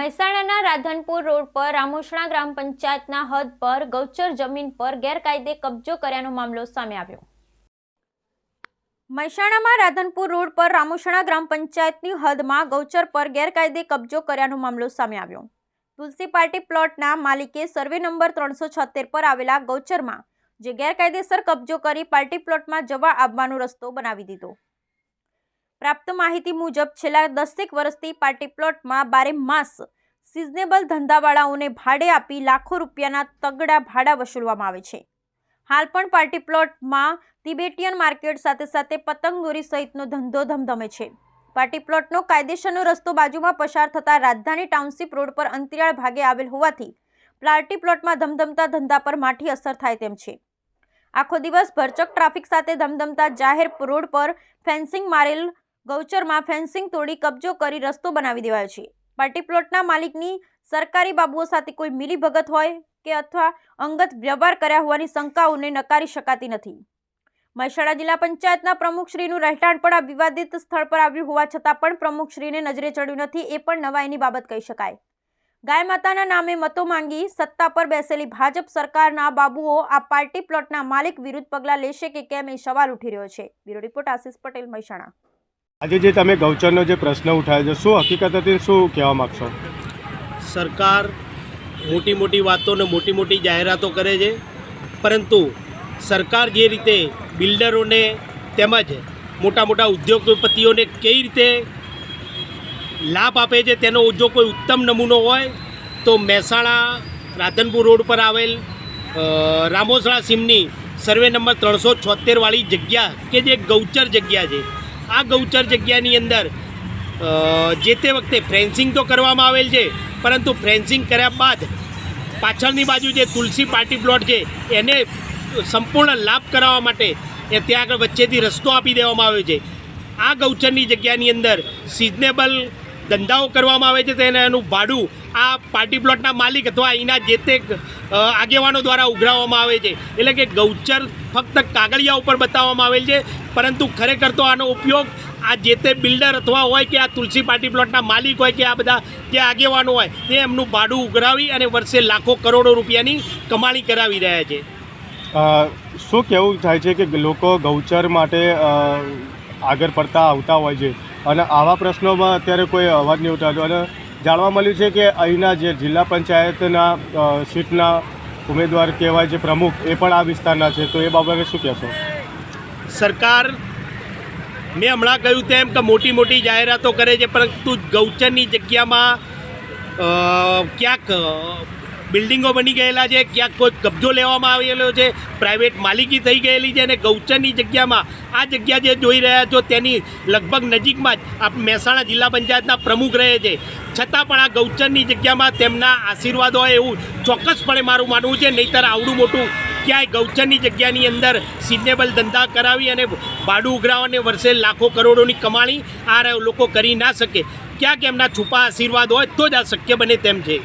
Radhanpur road પર રામોસણા ગ્રામ પંચાયતના હદ પર ગૌચર જમીન પર ગેરકાયદે કબજો કર્યાનો મામલો સામે આવ્યો. મહેસાણામાં રાધનપુર રોડ પર રામોસણા ગ્રામ પંચાયતની હદમાં ગૌચર પર ગેરકાયદે કબજો કર્યાનો મામલો સામે આવ્યો. તુલસી પાર્ટી પ્લોટના માલિકે સર્વે નંબર ત્રણસો છોતેર પર આવેલા ગૌચરમાં જે ગેરકાયદેસર કબજો કરી પાર્ટી પ્લોટમાં જવા આવવાનો રસ્તો બનાવી દીધો. પ્રાપ્ત માહિતી મુજબ છેલ્લા દસેક વર્ષથી પાર્ટી પ્લોટમાં બારે માસ સિઝનેબલ ધંધાવાળાઓને ભાડે આપી લાખો રૂપિયાના તગડા ભાડા વસૂલવામાં આવે છે. હાલ પણ પાર્ટી પ્લોટમાં તિબેટિયન માર્કેટ સાથે સાથે પતંગદોરી સહિતનો ધંધો ધમધમે છે. પાર્ટી પ્લોટનો કાયદેસરનો રસ્તો બાજુમાં પસાર થતા રાજધાની ટાઉનશીપ રોડ પર અંતરિયાળ ભાગે આવેલ હોવાથી પાર્ટી પ્લોટમાં ધમધમતા ધંધા પર માઠી અસર થાય તેમ છે. આખો દિવસ ભરચક ટ્રાફિક સાથે ધમધમતા જાહેર રોડ પર ફેન્સિંગ મારેલ ગૌચરમાં ફેન્સિંગ તોડી કબજો કરી રસ્તો બનાવી દેવાયો છે. પાર્ટી પ્લોટના માલિકની સરકારી બાબુઓ સાથે કોઈ મિલીભગત હોય કે અથવા અંગત વ્યવહાર કર્યા હોવાની શંકાઓને નકારી શકાતી નથી. મહેસાણા જિલ્લા પંચાયતના પ્રમુખશ્રીનું રહેઠાણ પણ આ વિવાદિત સ્થળ પર આવ્યું હોવા છતાં પણ પ્રમુખશ્રીને નજરે ચડ્યું નથી એ પણ નવાઈની બાબત કહી શકાય. ગાય માતાના નામે મતો માંગી સત્તા પર બેસેલી ભાજપ સરકારના બાબુઓ આ પાર્ટી પ્લોટના માલિક વિરુદ્ધ પગલાં લેશે કે કેમ એ સવાલ ઉઠી રહ્યો છે. Bureau report Ashish Patel, Mehsana. આજે જે તમે ગૌચરનો જે પ્રશ્ન ઉઠાવ્યો છે, શું હકીકત હતી શું કહેવા માગશો? સરકાર મોટી મોટી વાતો ને મોટી મોટી જાહેરાતો કરે છે, પરંતુ સરકાર જે રીતે બિલ્ડરોને તેમજ મોટા મોટા ઉદ્યોગપતિઓને કઈ રીતે લાભ આપે છે, તેનો જો કોઈ ઉત્તમ નમૂનો હોય, તો મહેસાણા રાધનપુર રોડ પર આવેલ રામોસળા સીમની સર્વે નંબર ત્રણસો છોતેરવાળી જગ્યા, કે જે ગૌચર જગ્યા છે આ ગૌચર જગ્યાની અંદર જે તે વખતે ફ્રેન્સિંગ તો કરવામાં આવેલ છે, પરંતુ ફ્રેન્સિંગ કર્યા બાદ પાછળની બાજુ જે તુલસી પાર્ટી પ્લોટ છે, એને સંપૂર્ણ લાભ કરાવવા માટે એ ત્યાં આગળ વચ્ચેથી રસ્તો આપી દેવામાં આવ્યો છે. આ ગૌચરની જગ્યાની અંદર સિઝનેબલ ધંધાઓ કરવામાં આવે છે, તેને એનું ભાડું આ પાર્ટી પ્લોટના માલિક અથવા અહીંના જે તે આગેવાનો દ્વારા ઉઘરાવવામાં આવે છે. એટલે કે ગૌચર ફક્ત કાગળિયા ઉપર બતાવવામાં આવેલ છે. પરંતુ ખરેખર તો આનો ઉપયોગ આ જે તે બિલ્ડર અથવા હોય કે આ તુલસી પાર્ટી પ્લોટના માલિક હોય કે આ બધા જે આગેવાનો હોય, તે એમનું ભાડું ઉઘરાવી અને વર્ષે લાખો કરોડો રૂપિયાની કમાણી કરાવી રહ્યા છે. શું કહેવું થાય છે કે લોકો ગૌચર માટે આગળ પડતા આવતા હોય છે? અને આવા પ્રશ્નોમાં અત્યારે કોઈ અવાજ નહીં ઉઠાવતો અને જાણવા મળ્યું છે કે અહીંના જે જિલ્લા પંચાયતના સીટના ઉમેદવાર કહેવાય છે પ્રમુખ, એ પણ આ વિસ્તારના છે. તો એ બાબતે શું કહેશો? સરકાર, મેં હમણાં કહ્યું તેમ કે મોટી મોટી જાહેરાતો કરે છે, પરંતુ ગૌચરની જગ્યામાં ક્યાંક બિલ્ડિંગો બની ગયેલા છે, ક્યાંક કોઈ કબજો લેવામાં આવેલો છે પ્રાઇવેટ માલિકી થઈ ગયેલી છે અને ગૌચરની જગ્યામાં આ જગ્યા જે જોઈ રહ્યા છો તેની લગભગ નજીકમાં જ આપ મહેસાણા જિલ્લા પંચાયતના પ્રમુખ રહે છે. છતાં પણ આ ગૌચરની જગ્યામાં તેમના આશીર્વાદ હોય એવું ચોક્કસપણે મારું માનવું છે, નહીંતર આવડું મોટું ક્યાંય ગૌચરની જગ્યાની અંદર સિઝનેબલ ધંધા કરાવી અને ભાડું ઉઘરાવવાને વર્ષે લાખો કરોડોની કમાણી આ લોકો કરી ના શકે. ક્યાંક એમના છુપા આશીર્વાદ હોય તો જ આ શક્ય બને તેમ છે.